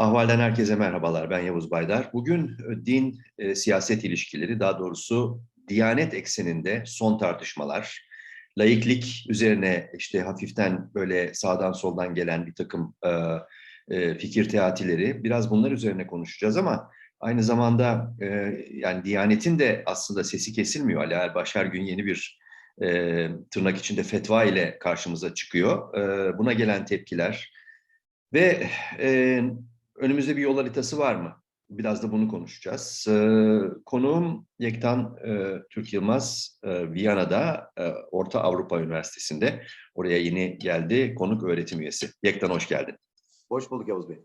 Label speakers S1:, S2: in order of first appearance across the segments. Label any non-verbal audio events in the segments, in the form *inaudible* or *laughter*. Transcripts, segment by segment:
S1: Ahvalden herkese merhabalar. Ben Yavuz Baydar. Bugün e, din e, ilişkileri, daha doğrusu Diyanet ekseninde son tartışmalar, laiklik üzerine işte hafiften böyle sağdan soldan gelen bir takım e, e, fikir teatileri, biraz bunlar üzerine konuşacağız ama aynı zamanda e, yani Diyanet'in de aslında sesi kesilmiyor. Ali Erbaş gün yeni bir e, tırnak içinde fetva ile karşımıza çıkıyor. E, buna gelen tepkiler ve e, önümüzde bir yol haritası var mı? Biraz da bunu konuşacağız. E, konuğum Yektan e, Türk Yılmaz, e, Viyana'da e, Orta Avrupa Üniversitesi'nde. Oraya yeni geldi, konuk öğretim üyesi. Yektan hoş geldin.
S2: Hoş bulduk Yavuz Bey.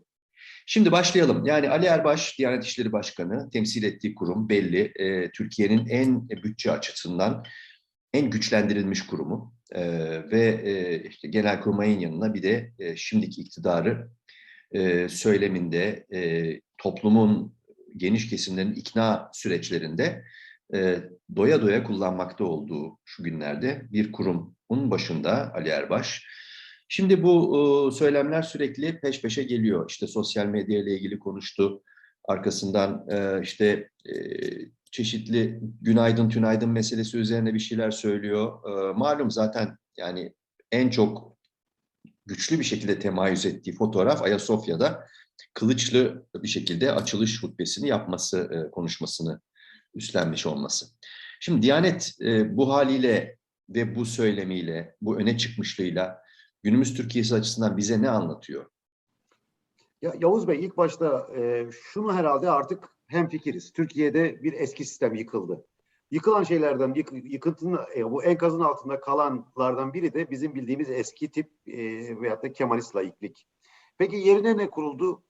S1: Şimdi başlayalım. Yani Ali Erbaş, Diyanet İşleri Başkanı, temsil ettiği kurum belli. E, Türkiye'nin en bütçe açısından en güçlendirilmiş kurumu e, ve e, işte genel kurmayın yanına bir de e, şimdiki iktidarı e, söyleminde e, toplumun geniş kesimlerin ikna süreçlerinde e, doya doya kullanmakta olduğu şu günlerde bir kurumun başında Ali Erbaş. Şimdi bu e, söylemler sürekli peş peşe geliyor. İşte sosyal medya ile ilgili konuştu. Arkasından e, işte e, çeşitli günaydın tünaydın meselesi üzerine bir şeyler söylüyor. E, malum zaten yani en çok güçlü bir şekilde temayüz ettiği fotoğraf Ayasofya'da kılıçlı bir şekilde açılış hutbesini yapması, e, konuşmasını üstlenmiş olması. Şimdi Diyanet e, bu haliyle ve bu söylemiyle, bu öne çıkmışlığıyla günümüz Türkiye'si açısından bize ne anlatıyor?
S2: Ya, Yavuz Bey ilk başta e, şunu herhalde artık hemfikiriz. Türkiye'de bir eski sistem yıkıldı. Yıkılan şeylerden, yık, yıkıntının, e, bu enkazın altında kalanlardan biri de bizim bildiğimiz eski tip e, veyahut da Kemalist laiklik. Peki yerine ne kuruldu?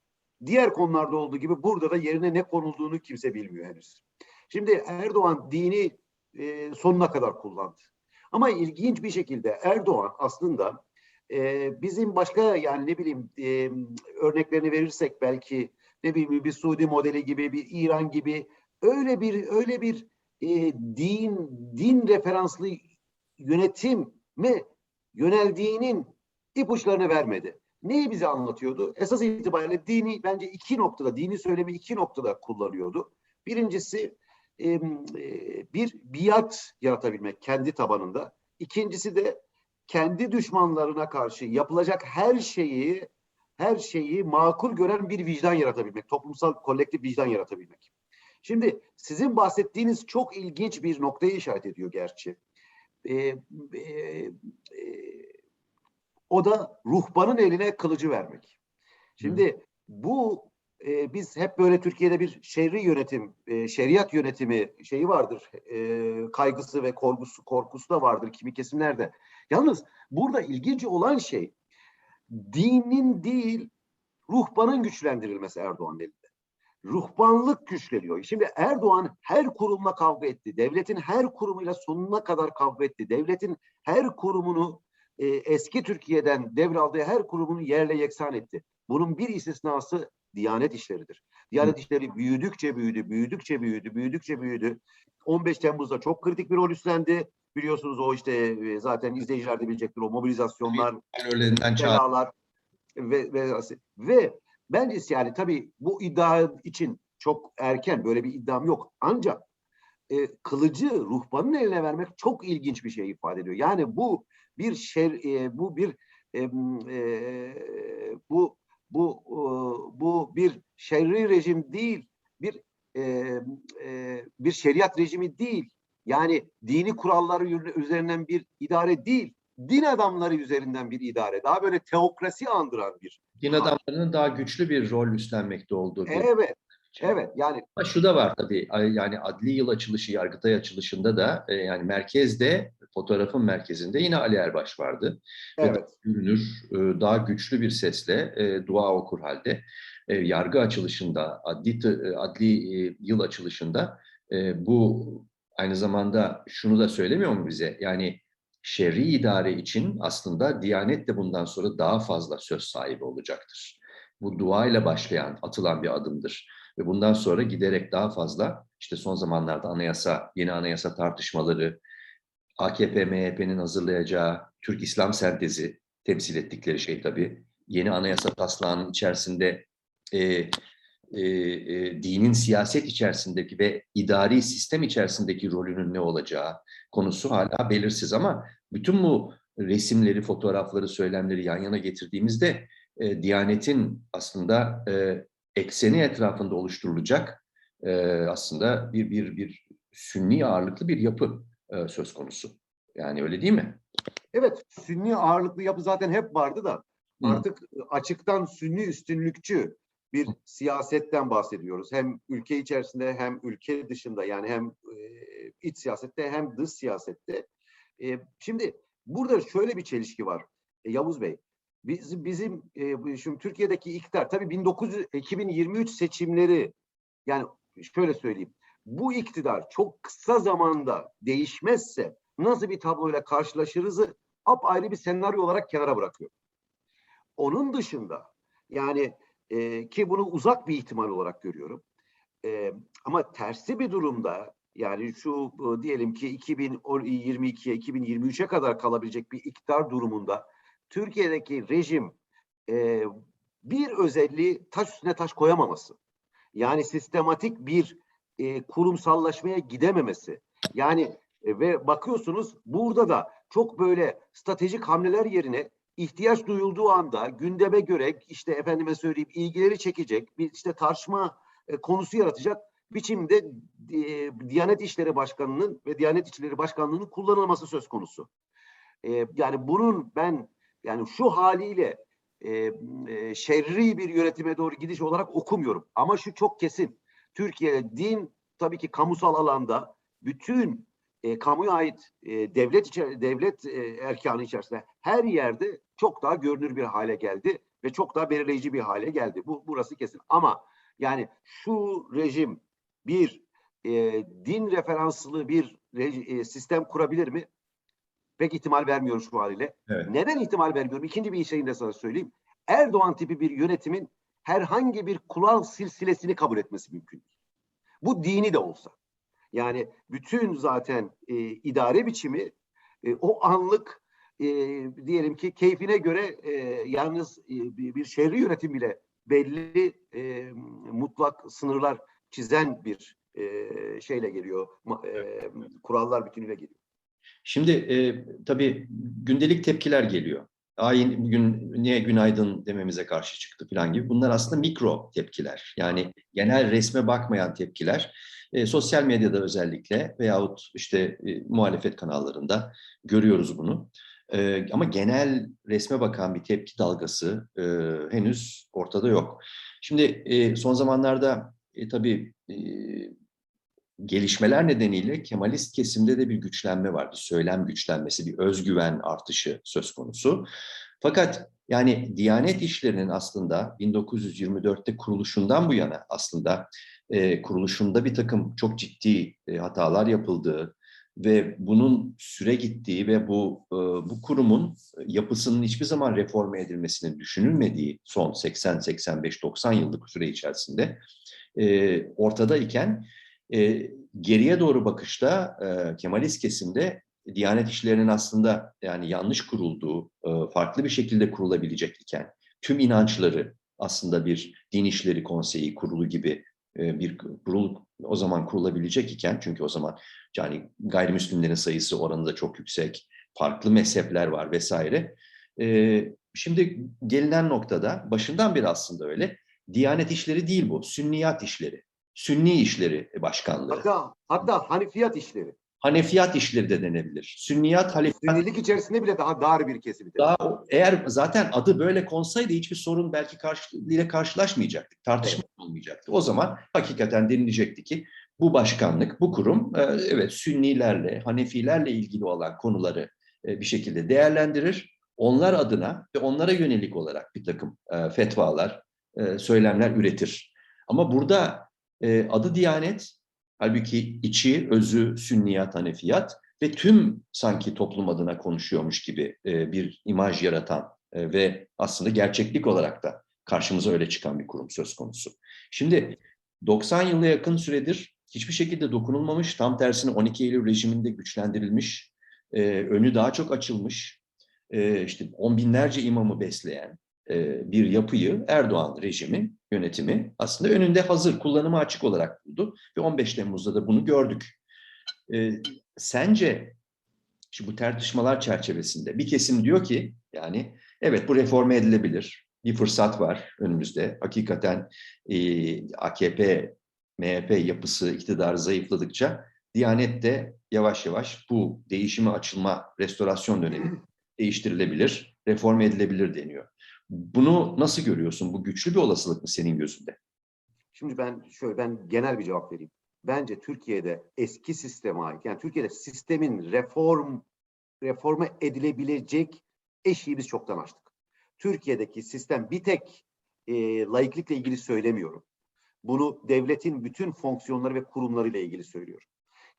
S2: Diğer konularda olduğu gibi burada da yerine ne konulduğunu kimse bilmiyor henüz. Şimdi Erdoğan dini e, sonuna kadar kullandı. Ama ilginç bir şekilde Erdoğan aslında e, bizim başka yani ne bileyim e, örneklerini verirsek belki ne bileyim bir Suudi modeli gibi bir İran gibi öyle bir öyle bir e, din din referanslı yönetime yöneldiğinin ipuçlarını vermedi. Neyi bize anlatıyordu? Esas itibariyle dini bence iki noktada, dini söylemi iki noktada kullanıyordu. Birincisi e, bir biat yaratabilmek kendi tabanında. İkincisi de kendi düşmanlarına karşı yapılacak her şeyi her şeyi makul gören bir vicdan yaratabilmek, toplumsal kolektif vicdan yaratabilmek. Şimdi sizin bahsettiğiniz çok ilginç bir noktayı işaret ediyor gerçi. Ee, e, e, o da ruhbanın eline kılıcı vermek. Şimdi Hı. bu e, biz hep böyle Türkiye'de bir şerri yönetim, e, şeriat yönetimi şeyi vardır, e, kaygısı ve korkusu, korkusu da vardır kimi kesimlerde. Yalnız burada ilginç olan şey dinin değil ruhbanın güçlendirilmesi Erdoğan'ın elinde. Ruhbanlık güçleniyor. Şimdi Erdoğan her kurumla kavga etti. Devletin her kurumuyla sonuna kadar kavga etti. Devletin her kurumunu e, eski Türkiye'den devraldığı her kurumunu yerle yeksan etti. Bunun bir istisnası Diyanet işleridir. Diyanet işleri büyüdükçe büyüdü, büyüdükçe büyüdü, büyüdükçe büyüdü. 15 Temmuz'da çok kritik bir rol üstlendi. Biliyorsunuz o işte zaten izleyiciler de bilecektir o mobilizasyonlar, belalar ve, ve, ve bence yani tabii bu iddia için çok erken böyle bir iddiam yok. Ancak e, kılıcı ruhbanın eline vermek çok ilginç bir şey ifade ediyor. Yani bu bir şer, e, bu bir e, e, bu bu e, bu bir şerri rejim değil, bir e, e, bir şeriat rejimi değil. Yani dini kuralları üzerinden bir idare değil, din adamları üzerinden bir idare. Daha böyle teokrasi andıran bir.
S1: Din adamlarının daha güçlü bir rol üstlenmekte olduğu. Bir
S2: evet. Evet yani.
S1: Ama şu da var tabii yani adli yıl açılışı, yargıtay açılışında da yani merkezde, fotoğrafın merkezinde yine Ali Erbaş vardı.
S2: Evet.
S1: Görünür, daha güçlü bir sesle dua okur halde. Yargı açılışında, adli, adli yıl açılışında bu aynı zamanda şunu da söylemiyor mu bize? Yani şerri idare için aslında Diyanet de bundan sonra daha fazla söz sahibi olacaktır. Bu dua ile başlayan, atılan bir adımdır. Ve bundan sonra giderek daha fazla işte son zamanlarda anayasa, yeni anayasa tartışmaları, AKP, MHP'nin hazırlayacağı Türk İslam sentezi temsil ettikleri şey tabii. Yeni anayasa taslağının içerisinde e, e, e, dinin siyaset içerisindeki ve idari sistem içerisindeki rolünün ne olacağı konusu hala belirsiz ama bütün bu resimleri, fotoğrafları, söylemleri yan yana getirdiğimizde e, Diyanet'in aslında e, ekseni etrafında oluşturulacak e, aslında bir bir bir sünni ağırlıklı bir yapı e, söz konusu. Yani öyle değil mi?
S2: Evet, Sünni ağırlıklı yapı zaten hep vardı da
S1: Hı.
S2: artık açıktan Sünni üstünlükçü bir siyasetten bahsediyoruz. Hem ülke içerisinde hem ülke dışında yani hem e, iç siyasette hem dış siyasette. E, şimdi burada şöyle bir çelişki var e, Yavuz Bey. Biz, bizim e, şimdi Türkiye'deki iktidar tabii 1900, 2023 seçimleri yani şöyle söyleyeyim. Bu iktidar çok kısa zamanda değişmezse nasıl bir tabloyla karşılaşırızı apayrı bir senaryo olarak kenara bırakıyor. Onun dışında yani e, ki bunu uzak bir ihtimal olarak görüyorum. E, ama tersi bir durumda yani şu e, diyelim ki 2022'ye 2023'e kadar kalabilecek bir iktidar durumunda Türkiye'deki rejim e, bir özelliği taş üstüne taş koyamaması. Yani sistematik bir e, kurumsallaşmaya gidememesi. Yani e, ve bakıyorsunuz burada da çok böyle stratejik hamleler yerine ihtiyaç duyulduğu anda gündeme göre işte efendime söyleyeyim ilgileri çekecek bir işte tartışma e, konusu yaratacak biçimde e, Diyanet İşleri Başkanı'nın ve Diyanet İşleri Başkanlığı'nın kullanılması söz konusu. E, yani bunun ben yani şu haliyle e, e, şerri bir yönetime doğru gidiş olarak okumuyorum. Ama şu çok kesin. Türkiye'de din tabii ki kamusal alanda bütün e, kamuya ait e, devlet içer devlet e, erkanı içerisinde her yerde çok daha görünür bir hale geldi ve çok daha belirleyici bir hale geldi. Bu burası kesin. Ama yani şu rejim bir e, din referanslı bir e, sistem kurabilir mi? Pek ihtimal vermiyorum şu haliyle.
S1: Evet.
S2: Neden ihtimal vermiyorum? İkinci bir şeyini de sana söyleyeyim. Erdoğan tipi bir yönetimin herhangi bir kural silsilesini kabul etmesi mümkün. değil. Bu dini de olsa. Yani bütün zaten e, idare biçimi e, o anlık e, diyelim ki keyfine göre e, yalnız e, bir, bir şehri yönetim bile belli e, mutlak sınırlar çizen bir e, şeyle geliyor. e, kurallar bütünüyle geliyor.
S1: Şimdi e, tabii gündelik tepkiler geliyor. Ayin bugün niye günaydın dememize karşı çıktı falan gibi. Bunlar aslında mikro tepkiler. Yani genel resme bakmayan tepkiler. E, sosyal medyada özellikle veyahut işte e, muhalefet kanallarında görüyoruz bunu. E, ama genel resme bakan bir tepki dalgası e, henüz ortada yok. Şimdi e, son zamanlarda e, tabii e, gelişmeler nedeniyle Kemalist kesimde de bir güçlenme var. Bir söylem güçlenmesi, bir özgüven artışı söz konusu. Fakat yani Diyanet İşleri'nin aslında 1924'te kuruluşundan bu yana aslında e, kuruluşunda bir takım çok ciddi e, hatalar yapıldığı ve bunun süre gittiği ve bu e, bu kurumun yapısının hiçbir zaman reforme edilmesinin düşünülmediği son 80-85-90 yıllık süre içerisinde e, ortada iken e, geriye doğru bakışta e, Kemalist kesimde Diyanet İşleri'nin aslında yani yanlış kurulduğu, e, farklı bir şekilde kurulabilecek iken tüm inançları aslında bir din işleri konseyi kurulu gibi e, bir kurul o zaman kurulabilecek iken çünkü o zaman yani gayrimüslimlerin sayısı oranında çok yüksek, farklı mezhepler var vesaire. E, şimdi gelinen noktada başından beri aslında öyle. Diyanet işleri değil bu, sünniyat işleri. Sünni işleri başkanlığı.
S2: Hatta, hatta Hanifiyat işleri.
S1: Hanefiyat işleri de denebilir. Sünniyat, Halefiyat
S2: Sünnilik içerisinde bile daha dar bir kesimi.
S1: daha eğer zaten adı böyle konsaydı hiçbir sorun belki karşı, ile karşılaşmayacaktık. Tartışma olmayacaktı. O zaman hakikaten denilecekti ki bu başkanlık, bu kurum e, evet Sünnilerle, Hanefilerle ilgili olan konuları e, bir şekilde değerlendirir. Onlar adına ve onlara yönelik olarak bir takım e, fetvalar, e, söylemler üretir. Ama burada e, adı Diyanet, halbuki içi, özü Sünniyat, Hanefiyat ve tüm sanki toplum adına konuşuyormuş gibi e, bir imaj yaratan e, ve aslında gerçeklik olarak da karşımıza öyle çıkan bir kurum söz konusu. Şimdi 90 yıla yakın süredir hiçbir şekilde dokunulmamış, tam tersine 12 Eylül rejiminde güçlendirilmiş, önü daha çok açılmış, işte on binlerce imamı besleyen bir yapıyı Erdoğan rejimi yönetimi aslında önünde hazır, kullanıma açık olarak buldu ve 15 Temmuz'da da bunu gördük. Ee, sence şu bu tartışmalar çerçevesinde bir kesim diyor ki yani evet bu reforme edilebilir. Bir fırsat var önümüzde. Hakikaten e, AKP, MHP yapısı, iktidarı zayıfladıkça Diyanet de yavaş yavaş bu değişime açılma, restorasyon dönemi değiştirilebilir, reforme edilebilir deniyor. Bunu nasıl görüyorsun? Bu güçlü bir olasılık mı senin gözünde?
S2: Şimdi ben şöyle ben genel bir cevap vereyim. Bence Türkiye'de eski sisteme ait yani Türkiye'de sistemin reform reforme edilebilecek eşiği biz çoktan açtık. Türkiye'deki sistem bir tek e, laiklikle ilgili söylemiyorum. Bunu devletin bütün fonksiyonları ve kurumlarıyla ilgili söylüyorum.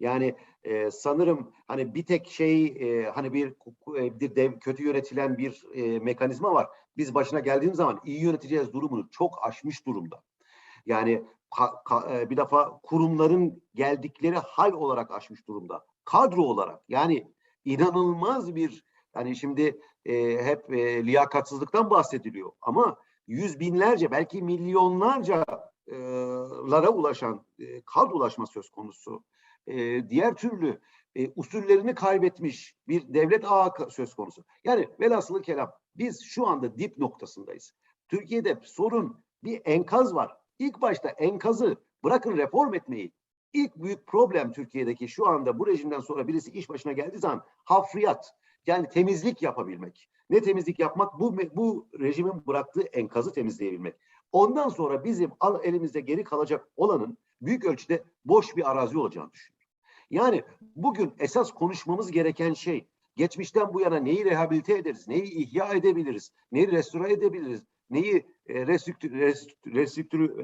S2: Yani e, sanırım hani bir tek şey e, hani bir, bir dev, kötü yönetilen bir e, mekanizma var. Biz başına geldiğimiz zaman iyi yöneteceğiz durumunu çok aşmış durumda. Yani ka, ka, bir defa kurumların geldikleri hal olarak aşmış durumda. Kadro olarak yani inanılmaz bir yani şimdi e, hep e, liyakatsızlıktan bahsediliyor ama yüz binlerce belki milyonlarca e, lara ulaşan e, kadrolaşma söz konusu. E, diğer türlü e, usullerini kaybetmiş bir devlet ağı söz konusu. Yani velhasılı kelam biz şu anda dip noktasındayız. Türkiye'de sorun bir enkaz var. İlk başta enkazı bırakın reform etmeyi. İlk büyük problem Türkiye'deki şu anda bu rejimden sonra birisi iş başına geldiği zaman hafriyat yani temizlik yapabilmek. Ne temizlik yapmak? Bu bu rejimin bıraktığı enkazı temizleyebilmek. Ondan sonra bizim elimizde geri kalacak olanın büyük ölçüde boş bir arazi olacağını düşünüyorum. Yani bugün esas konuşmamız gereken şey geçmişten bu yana neyi rehabilite ederiz, neyi ihya edebiliriz, neyi restore edebiliriz, neyi e,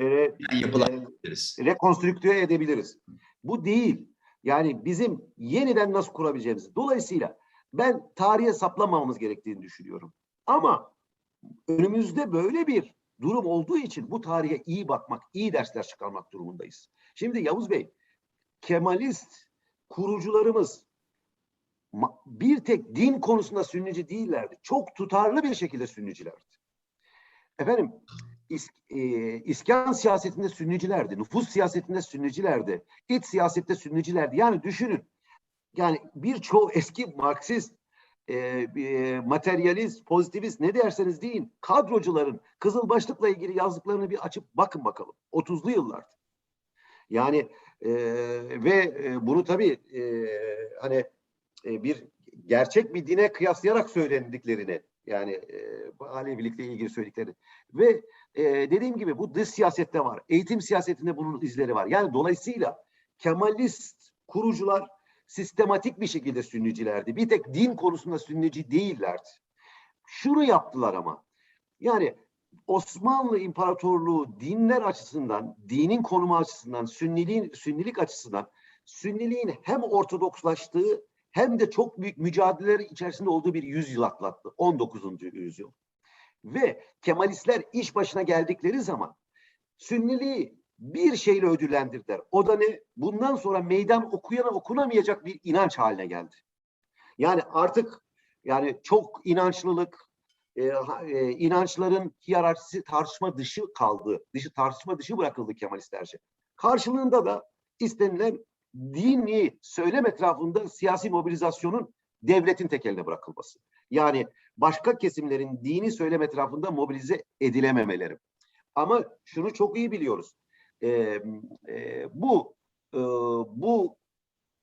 S2: e,
S1: yani
S2: e, rekonstrüktüre edebiliriz. Bu değil. Yani bizim yeniden nasıl kurabileceğimiz. Dolayısıyla ben tarihe saplamamamız gerektiğini düşünüyorum. Ama önümüzde böyle bir durum olduğu için bu tarihe iyi bakmak, iyi dersler çıkarmak durumundayız. Şimdi Yavuz Bey, Kemalist kurucularımız bir tek din konusunda sünnici değillerdi. Çok tutarlı bir şekilde sünnicilerdi. Efendim is, e, iskan siyasetinde sünnicilerdi, nüfus siyasetinde sünnicilerdi, iç siyasette sünnicilerdi. Yani düşünün, yani birçoğu eski Marksist, e, e, materyalist, pozitivist ne derseniz deyin, kadrocuların kızıl başlıkla ilgili yazdıklarını bir açıp bakın bakalım. 30'lu yıllar. Yani e, ve bunu tabii e, hani e, bir gerçek bir dine kıyaslayarak söylendiklerini yani e, Alevilikle ilgili söyledikleri. Ve e, dediğim gibi bu dış siyasette var. Eğitim siyasetinde bunun izleri var. Yani dolayısıyla Kemalist kurucular sistematik bir şekilde sünnicilerdi. Bir tek din konusunda sünnici değillerdi. Şunu yaptılar ama. Yani Osmanlı İmparatorluğu dinler açısından, dinin konumu açısından, sünniliğin, sünnilik açısından sünniliğin hem ortodokslaştığı hem de çok büyük mücadeleler içerisinde olduğu bir yüzyıl atlattı. 19. yüzyıl. Ve Kemalistler iş başına geldikleri zaman Sünniliği bir şeyle ödüllendirdiler. O da ne? Bundan sonra meydan okuyana okunamayacak bir inanç haline geldi. Yani artık yani çok inançlılık, e, e, inançların hiyerarşisi tartışma dışı kaldı. Dışı tartışma dışı bırakıldı Kemalistlerce. Karşılığında da istenilen dini söylem etrafında siyasi mobilizasyonun devletin tekeline bırakılması. Yani başka kesimlerin dini söylem etrafında mobilize edilememeleri. Ama şunu çok iyi biliyoruz. Ee, e, bu e, bu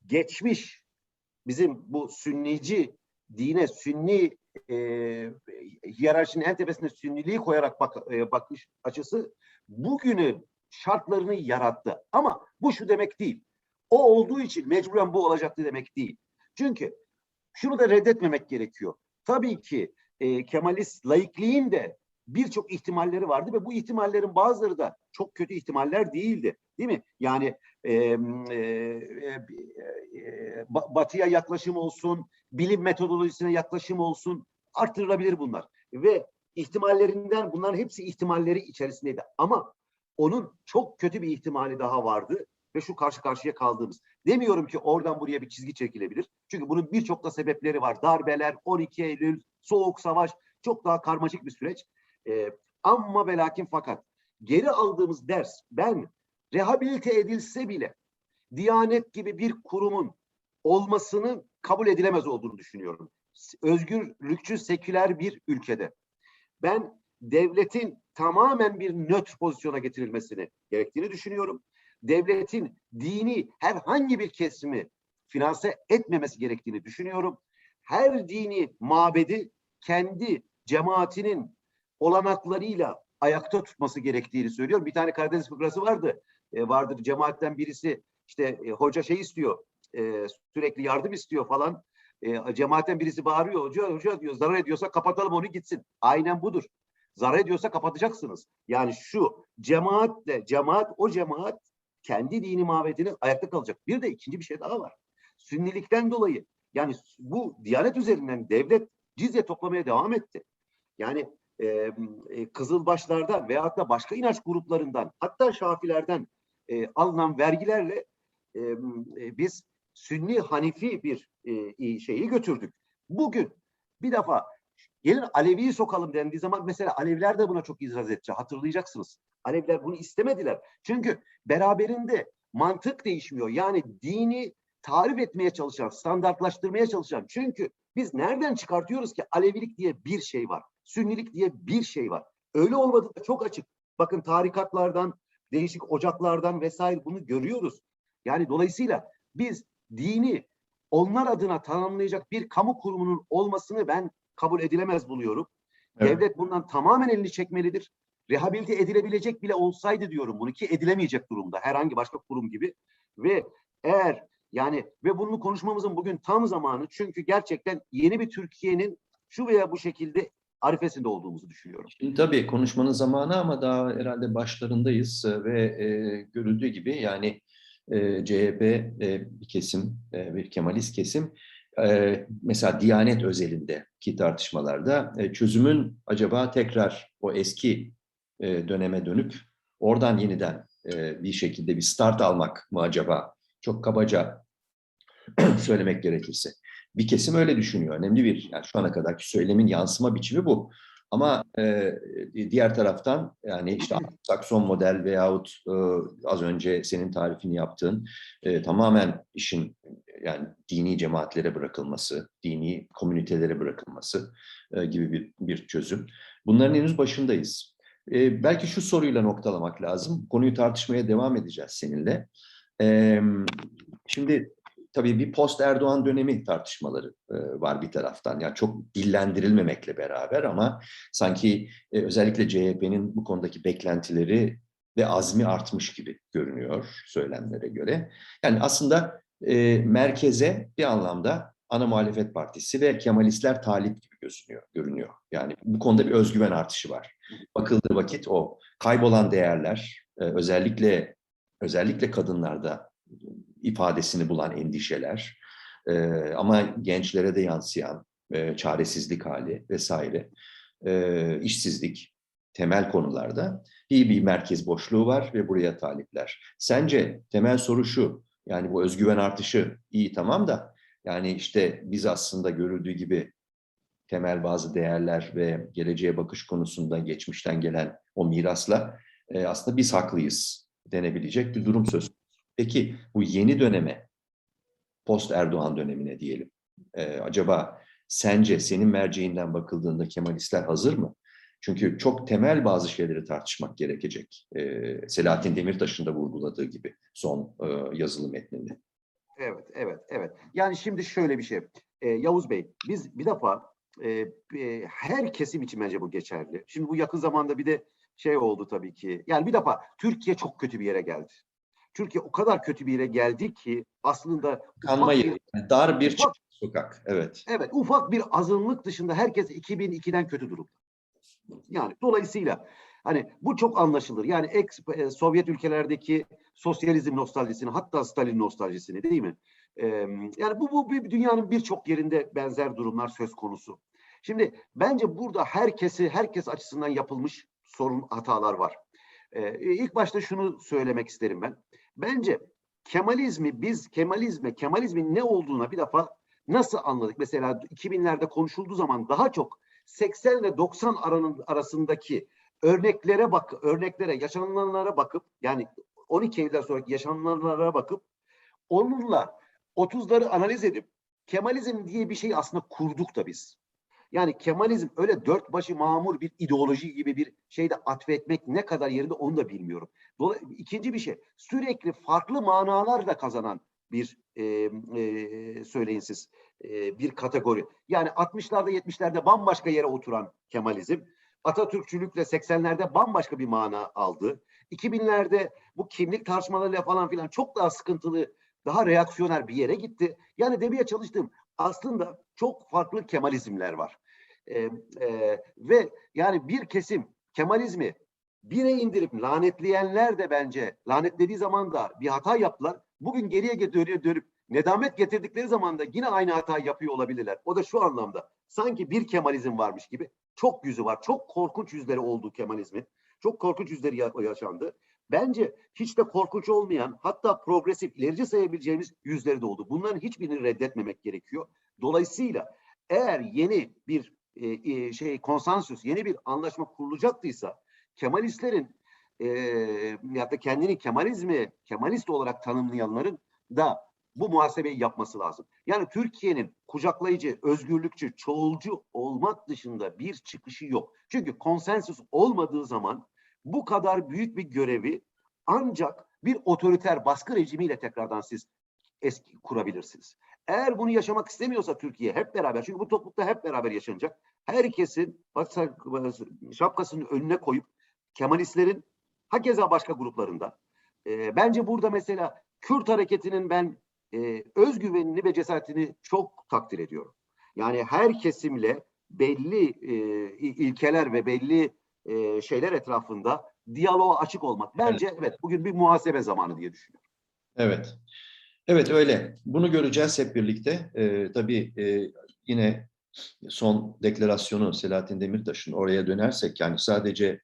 S2: geçmiş bizim bu sünnici dine sünni e, hiyerarşinin en tepesine sünniliği koyarak bak, e, bakış açısı bugünün şartlarını yarattı. Ama bu şu demek değil. O olduğu için mecburen bu olacaktı demek değil. Çünkü şunu da reddetmemek gerekiyor. Tabii ki e, Kemalist laikliğin de birçok ihtimalleri vardı ve bu ihtimallerin bazıları da çok kötü ihtimaller değildi. Değil mi? Yani e, e, e, batıya yaklaşım olsun, bilim metodolojisine yaklaşım olsun artırılabilir bunlar. Ve ihtimallerinden bunların hepsi ihtimalleri içerisindeydi. Ama onun çok kötü bir ihtimali daha vardı ve şu karşı karşıya kaldığımız. Demiyorum ki oradan buraya bir çizgi çekilebilir. Çünkü bunun birçok da sebepleri var. Darbeler, 12 Eylül, Soğuk Savaş çok daha karmaşık bir süreç. Ee, ama ve lakin fakat geri aldığımız ders ben rehabilite edilse bile Diyanet gibi bir kurumun olmasının kabul edilemez olduğunu düşünüyorum. Özgürlükçü seküler bir ülkede ben devletin tamamen bir nötr pozisyona getirilmesini gerektiğini düşünüyorum. Devletin dini herhangi bir kesimi finanse etmemesi gerektiğini düşünüyorum. Her dini mabedi kendi cemaatinin olanaklarıyla ayakta tutması gerektiğini söylüyorum. Bir tane Karadeniz fıkrası vardı. E, vardır cemaatten birisi işte e, hoca şey istiyor. e, sürekli yardım istiyor falan. Cemaatten birisi bağırıyor. Hoca hoca diyor zarar ediyorsa kapatalım onu gitsin. Aynen budur. Zarar ediyorsa kapatacaksınız. Yani şu cemaatle cemaat o cemaat kendi dini mabedini ayakta kalacak. Bir de ikinci bir şey daha var. Sünnilikten dolayı yani bu Diyanet üzerinden devlet cizye toplamaya devam etti. Yani e, e, Kızılbaşlardan veyahut da başka inanç gruplarından hatta Şafilerden e, alınan vergilerle e, biz Sünni Hanifi bir e, şeyi götürdük. Bugün bir defa gelin Alevi'yi sokalım dendiği zaman mesela Aleviler de buna çok itiraz edecek. Hatırlayacaksınız. Aleviler bunu istemediler. Çünkü beraberinde mantık değişmiyor. Yani dini tarif etmeye çalışan, standartlaştırmaya çalışan. Çünkü biz nereden çıkartıyoruz ki Alevilik diye bir şey var. Sünnilik diye bir şey var. Öyle olmadığı da çok açık. Bakın tarikatlardan, değişik ocaklardan vesaire bunu görüyoruz. Yani dolayısıyla biz dini onlar adına tanımlayacak bir kamu kurumunun olmasını ben kabul edilemez buluyorum.
S1: Evet.
S2: Devlet bundan tamamen elini çekmelidir. Rehabilite edilebilecek bile olsaydı diyorum bunu ki edilemeyecek durumda herhangi başka kurum gibi. Ve eğer yani ve bunu konuşmamızın bugün tam zamanı çünkü gerçekten yeni bir Türkiye'nin şu veya bu şekilde arifesinde olduğumuzu düşünüyorum.
S1: Şimdi tabii konuşmanın zamanı ama daha herhalde başlarındayız e, ve e, görüldüğü gibi yani e, CHP e, bir kesim, e, bir Kemalist kesim e, mesela Diyanet özelindeki tartışmalarda e, çözümün acaba tekrar o eski e, döneme dönüp oradan yeniden e, bir şekilde bir start almak mı acaba? Çok kabaca *clears throat* söylemek gerekirse. Bir kesim öyle düşünüyor. Önemli bir, yani şu ana kadarki söylemin yansıma biçimi bu. Ama e, diğer taraftan yani işte *laughs* Sakson model veyahut e, az önce senin tarifini yaptığın e, tamamen işin yani dini cemaatlere bırakılması, dini komünitelere bırakılması e, gibi bir, bir çözüm. Bunların henüz başındayız. E, belki şu soruyla noktalamak lazım. Konuyu tartışmaya devam edeceğiz seninle. E, şimdi tabii bir post Erdoğan dönemi tartışmaları e, var bir taraftan. Yani çok dillendirilmemekle beraber ama sanki e, özellikle CHP'nin bu konudaki beklentileri ve azmi artmış gibi görünüyor söylemlere göre. Yani aslında e, merkeze bir anlamda ana muhalefet partisi ve Kemalistler talip gibi gözünüyor, görünüyor. Yani bu konuda bir özgüven artışı var. Bakıldığı vakit o kaybolan değerler, özellikle özellikle kadınlarda ifadesini bulan endişeler e, ama gençlere de yansıyan e, çaresizlik hali vesaire, e, işsizlik temel konularda iyi bir merkez boşluğu var ve buraya talipler. Sence temel soru şu, yani bu özgüven artışı iyi tamam da yani işte biz aslında görüldüğü gibi temel bazı değerler ve geleceğe bakış konusunda geçmişten gelen o mirasla e, aslında biz haklıyız denebilecek bir durum söz. Peki bu yeni döneme, post Erdoğan dönemine diyelim. e, acaba sence senin merceğinden bakıldığında Kemalistler hazır mı? Çünkü çok temel bazı şeyleri tartışmak gerekecek. E, Selahattin Demirtaş'ın da vurguladığı gibi son e, yazılı metninde.
S2: Evet, evet, evet. Yani şimdi şöyle bir şey. Ee, Yavuz Bey, biz bir defa e, e, her kesim için bence bu geçerli. Şimdi bu yakın zamanda bir de şey oldu tabii ki. Yani bir defa Türkiye çok kötü bir yere geldi. Türkiye o kadar kötü bir yere geldi ki aslında
S1: Kanma yeri, yani dar bir
S2: ufak-
S1: sokak. Evet.
S2: Evet, ufak bir azınlık dışında herkes 2002'den kötü durumda. Yani dolayısıyla hani bu çok anlaşılır. Yani ex e, Sovyet ülkelerdeki sosyalizm nostaljisini hatta Stalin nostaljisini değil mi? Yani bu, bu bir dünyanın birçok yerinde benzer durumlar söz konusu. Şimdi bence burada herkesi herkes açısından yapılmış sorun hatalar var. Ee, ilk başta şunu söylemek isterim ben. Bence Kemalizmi biz Kemalizme Kemalizmin ne olduğuna bir defa nasıl anladık? Mesela 2000'lerde konuşulduğu zaman daha çok 80 ile 90 aranın arasındaki örneklere bak, örneklere, yaşananlara bakıp yani 12 Eylül'den sonraki yaşananlara bakıp onunla 30'ları analiz edip Kemalizm diye bir şey aslında kurduk da biz. Yani Kemalizm öyle dört başı mamur bir ideoloji gibi bir şeyde atfetmek ne kadar yerinde onu da bilmiyorum. Dolayısıyla ikinci bir şey sürekli farklı manalarla kazanan bir e, e, söyleyin siz e, bir kategori. Yani 60'larda 70'lerde bambaşka yere oturan Kemalizm Atatürkçülükle 80'lerde bambaşka bir mana aldı. 2000'lerde bu kimlik tartışmalarıyla falan filan çok daha sıkıntılı, daha reaksiyoner bir yere gitti. Yani demeye çalıştığım aslında çok farklı Kemalizmler var. Ee, e, ve yani bir kesim Kemalizmi bire indirip lanetleyenler de bence lanetlediği zaman da bir hata yaptılar. Bugün geriye dönüp, dönüp nedamet getirdikleri zaman da yine aynı hatayı yapıyor olabilirler. O da şu anlamda sanki bir Kemalizm varmış gibi çok yüzü var. Çok korkunç yüzleri oldu Kemalizmin. Çok korkunç yüzleri ya- yaşandı. Bence hiç de korkunç olmayan hatta progresif ilerici sayabileceğimiz yüzleri de oldu. Bunların hiçbirini reddetmemek gerekiyor. Dolayısıyla eğer yeni bir e, e, şey konsensüs, yeni bir anlaşma kurulacaktıysa Kemalistlerin e, ya da kendini Kemalizmi, Kemalist olarak tanımlayanların da bu muhasebeyi yapması lazım. Yani Türkiye'nin kucaklayıcı, özgürlükçü, çoğulcu olmak dışında bir çıkışı yok. Çünkü konsensüs olmadığı zaman bu kadar büyük bir görevi ancak bir otoriter baskı rejimiyle tekrardan siz eski kurabilirsiniz. Eğer bunu yaşamak istemiyorsa Türkiye hep beraber, çünkü bu toplulukta hep beraber yaşanacak. Herkesin şapkasının önüne koyup Kemalistlerin hakeza başka gruplarında. e, bence burada mesela Kürt hareketinin ben e, özgüvenini ve cesaretini çok takdir ediyorum. Yani her kesimle belli e, il- ilkeler ve belli e, şeyler etrafında diyaloğa açık olmak. Bence evet. bugün bir muhasebe zamanı diye düşünüyorum.
S1: Evet. Evet öyle. Bunu göreceğiz hep birlikte. Ee, tabii e, yine son deklarasyonu Selahattin Demirtaş'ın oraya dönersek yani sadece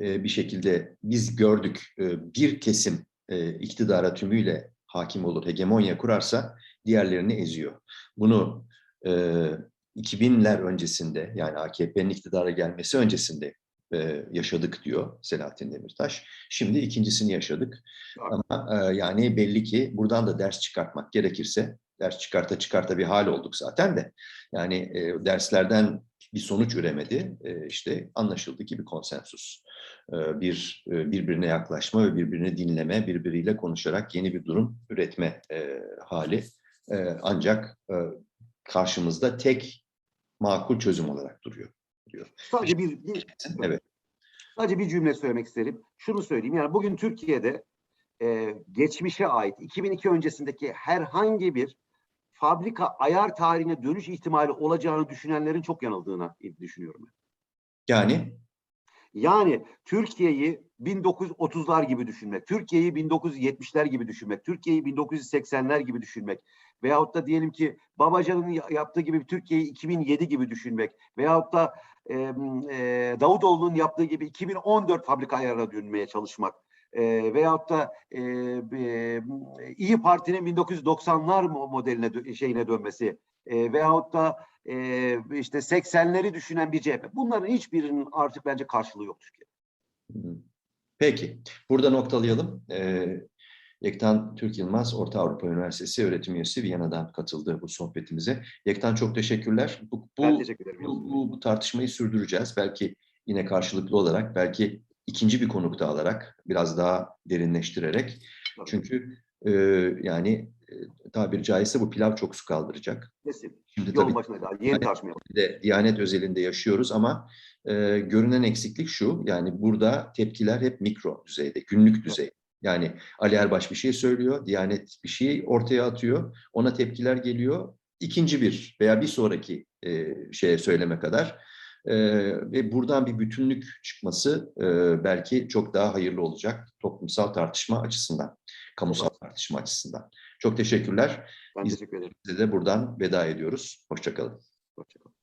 S1: e, bir şekilde biz gördük e, bir kesim e, iktidara tümüyle hakim olur, hegemonya kurarsa diğerlerini eziyor. Bunu e, 2000'ler öncesinde yani AKP'nin iktidara gelmesi öncesinde e, yaşadık diyor Selahattin Demirtaş. Şimdi ikincisini yaşadık. Ama e, yani belli ki buradan da ders çıkartmak gerekirse, ders çıkarta çıkarta bir hal olduk zaten de. Yani e, derslerden bir sonuç üremedi. E, işte anlaşıldı ki bir konsensus, e, bir e, birbirine yaklaşma ve birbirini dinleme, birbiriyle konuşarak yeni bir durum üretme e, hali. E, ancak e, karşımızda tek makul çözüm olarak duruyor. Diyor.
S2: Sadece bir, bir *laughs*
S1: Evet.
S2: Sadece bir cümle söylemek isterim. Şunu söyleyeyim. Yani bugün Türkiye'de e, geçmişe ait 2002 öncesindeki herhangi bir fabrika ayar tarihine dönüş ihtimali olacağını düşünenlerin çok yanıldığını düşünüyorum. ben.
S1: Yani
S2: Yani Türkiye'yi 1930'lar gibi düşünmek, Türkiye'yi 1970'ler gibi düşünmek, Türkiye'yi 1980'ler gibi düşünmek veyahut da diyelim ki Babacan'ın ya- yaptığı gibi Türkiye'yi 2007 gibi düşünmek veyahut da e, Davutoğlu'nun yaptığı gibi 2014 fabrika ayarına dönmeye çalışmak e, veyahut da e, e, İyi Parti'nin 1990'lar mo- modeline şeyine dönmesi e, veyahut da e, işte 80'leri düşünen bir CHP. Bunların hiçbirinin artık bence karşılığı yok Türkiye'de.
S1: Peki, burada noktalayalım. Ee, Yektan Türk Yılmaz, Orta Avrupa Üniversitesi öğretim üyesi Viyana'dan katıldı bu sohbetimize. Yektan çok teşekkürler. Bu, bu,
S2: teşekkür ederim.
S1: bu, bu, bu tartışmayı sürdüreceğiz. Belki yine karşılıklı olarak, belki ikinci bir konuk da alarak, biraz daha derinleştirerek.
S2: Tabii.
S1: Çünkü e, yani e, tabiri caizse bu pilav çok su kaldıracak.
S2: Kesin.
S1: Şimdi
S2: Yolun
S1: tabii
S2: başına daha yeni tartışma yapalım.
S1: bir de Diyanet özelinde yaşıyoruz ama e, görünen eksiklik şu, yani burada tepkiler hep mikro düzeyde, günlük düzey. Yani Ali Erbaş bir şey söylüyor, Diyanet bir şey ortaya atıyor, ona tepkiler geliyor. İkinci bir veya bir sonraki e, şeye söyleme kadar e, ve buradan bir bütünlük çıkması e, belki çok daha hayırlı olacak toplumsal tartışma açısından, kamusal tartışma açısından. Çok teşekkürler.
S2: Ben
S1: Biz-
S2: teşekkür ederim.
S1: Size de buradan veda ediyoruz. Hoşçakalın.
S2: Hoşçakalın.